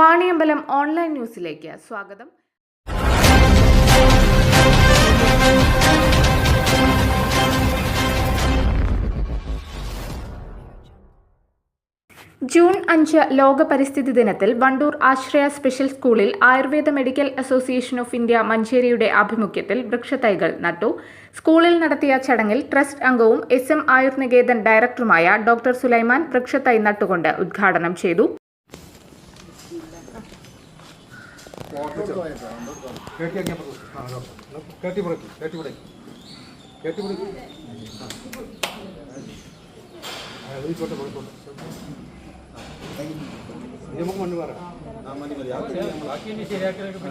Vaniyambalam online ന്യൂസിലേക്ക് സ്വാഗതം. June അഞ്ച് ലോക പരിസ്ഥിതി ദിനത്തിൽ വണ്ടൂർ ആശ്രയ സ്പെഷ്യൽ സ്കൂളിൽ Ayurveda medical association of India മഞ്ചേരിയുടെ ആഭിമുഖ്യത്തിൽ വൃക്ഷത്തൈകൾ നട്ടു. സ്കൂളിൽ നടത്തിയ ചടങ്ങിൽ ട്രസ്റ്റ് അംഗവും എസ് എം ആയുർനികേതൻ ഡയറക്ടറുമായ ഡോക്ടർ സുലൈമാൻ വൃക്ഷത്തൈ നട്ടുകൊണ്ട് ഉദ്ഘാടനം ചെയ്തു. നമുക്ക് മണ്ണ് പറയാം. നീറ്റാക്കി തരാം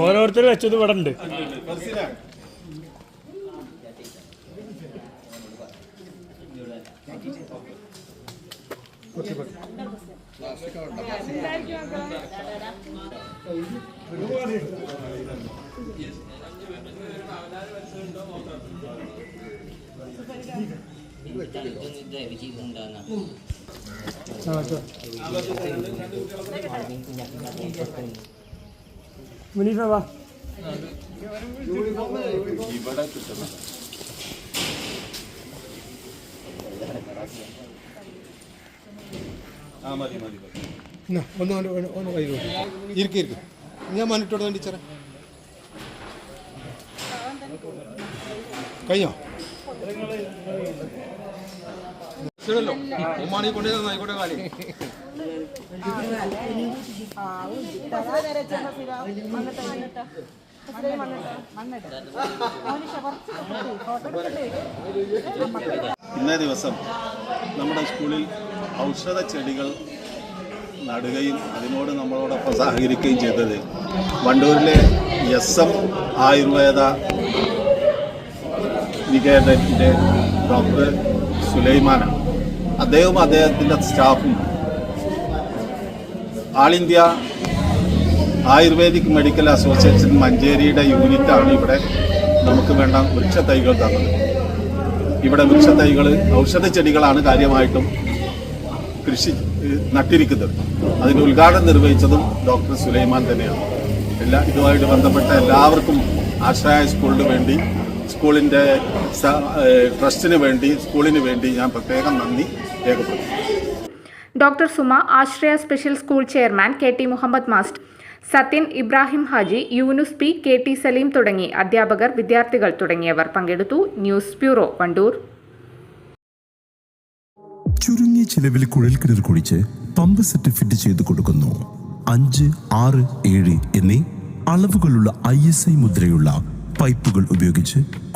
ഓരോരുത്തർ വെച്ചത് ഇവിടെ ഉണ്ട്. മനസ്സിലായി മുനീഫ വാ. ഇവിടെ എന്നാ, ഒന്ന് ഒന്ന് കൈ. ഇരിക്ക് ഇരിക്ക്. ഞാൻ വേണ്ടി ടീച്ചറെ. കഴിഞ്ഞോ? ഇന്നേ ദിവസം നമ്മുടെ സ്കൂളിൽ ഔഷധ ചെടികൾ നടുകയും അതിനോട് നമ്മളോടൊപ്പം സഹകരിക്കുകയും ചെയ്തത് വണ്ടൂരിലെ എസ് എം ആയുർവേദ നികേതന്റെ ഡോക്ടർ സുലൈമാനാണ്. അദ്ദേഹവും അദ്ദേഹത്തിന്റെ സ്റ്റാഫും all India ayurvedic medical association മഞ്ചേരിയുടെ യൂണിറ്റാണ് ഇവിടെ നമുക്ക് വേണ്ട വൃക്ഷത്തൈകൾ തന്നത്. ഇവിടെ വൃക്ഷത്തൈകൾ ഔഷധ ചെടികളാണ് കാര്യമായിട്ടും കൃഷി നട്ടിരിക്കുന്നത്. അതിന് ഉദ്ഘാടനം നിർവഹിച്ചതും ഡോക്ടർ സുലൈമാൻ തന്നെയാണ്. എല്ലാ ഇതുമായിട്ട് ബന്ധപ്പെട്ട എല്ലാവർക്കും ആശ്രയ സ്കൂളിന് വേണ്ടി സ്കൂളിന്റെ ട്രസ്റ്റിന് വേണ്ടി സ്കൂളിന് വേണ്ടി ഞാൻ പ്രത്യേകം നന്ദി രേഖപ്പെടുത്തുന്നു. Doctor Suma Ashraya special school chairman K T Muhammad master Sathyan Ibrahim Haji Yunus P K T Saleem തുടങ്ങി അധ്യാപകർ വിദ്യാർത്ഥികൾ തുടങ്ങിയവർ പങ്കെടുത്തു. News bureau Wandoor. ചുരുങ്ങിയ ചിലവിൽ കുഴൽക്കിണർ കുഴിച്ച് പമ്പ് സെറ്റ് ഫിറ്റ് ചെയ്തു കൊടുക്കുന്നു. അഞ്ച് ആറ് ഏഴ് എന്നീ അളവുകളുള്ള ഐ എസ് ഐ മുദ്രയുള്ള പൈപ്പുകൾ ഉപയോഗിച്ച്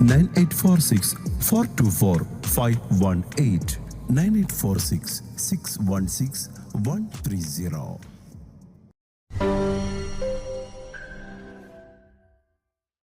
9846 424 518 9846 616 130.